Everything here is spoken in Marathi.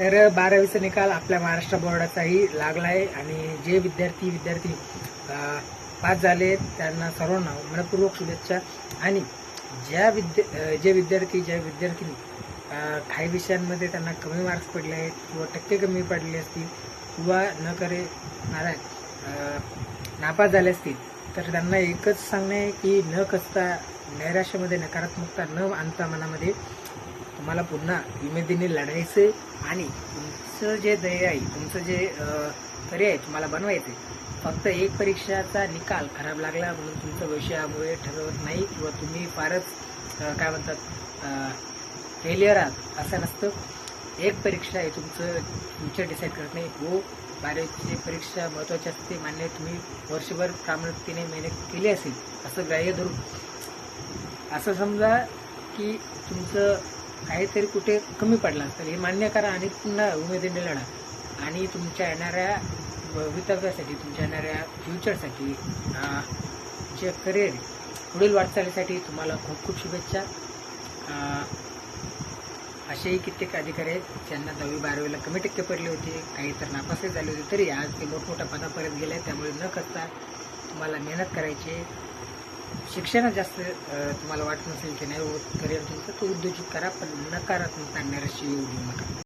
तर बारावीचा निकाल आपल्या महाराष्ट्र बोर्डाचाही लागला आहे आणि जे विद्यार्थी विद्यार्थी पास झाले त्यांना सर्वांना मनपूर्वक शुभेच्छा. आणि ज्या विद्या जे विद्यार्थी ज्या विद्यार्थी काही विषयांमध्ये त्यांना कमी मार्क्स पडले आहेत किंवा टक्के कमी पडले असतील किंवा न करे नारायण नापास झाले असतील तर त्यांना एकच सांगणे आहे की न कसता नैराश्यामध्ये नकारात्मकता न आणता मनामध्ये तुम्हाला पुन्हा उमेदीने लढायचं आणि तुमचं जे ध्येय आहे तुमचं जे करिअर आहे तुम्हाला बनवायचं आहे फक्त एक परीक्षाचा निकाल खराब लागला म्हणून तुमचं भविष्यामुळे ठरवत नाही किंवा तुम्ही फारच काय म्हणतात फेलियर आहात असं नसतं. एक परीक्षा आहे तुमचं फ्युचर डिसाईड करत नाही. हो बारावीची परीक्षा महत्त्वाची असते मान्य तुम्ही वर्षभर प्रामाणिकतेने मेहनत केली असेल असं ग्राह्य धरून असं समजा की तुमचं काहीतरी कुठे कमी पडला तर हे मान्य करा आणि पुन्हा उमेदीने लढा आणि तुमच्या येणाऱ्या भवितव्यासाठी तुमच्या येणाऱ्या फ्युचरसाठी जे करिअर पुढील वाटचालीसाठी तुम्हाला खूप खूप शुभेच्छा असेही कित्येक अधिकारी आहेत ज्यांना दहावी बारावीला कमी टक्के पडले होते काही तर नापासही झाले होते तरी आज ते मोठमोठ्या पदापर्यंत गेले त्यामुळे न करता तुम्हाला मेहनत करायची आहे. शिक्षणात जास्त तुम्हाला वाटत नसेल की नाही होत करिअर तुमचं तो उद्योजित करा पण नकारात्मक नैराश्य येऊ देऊ नका.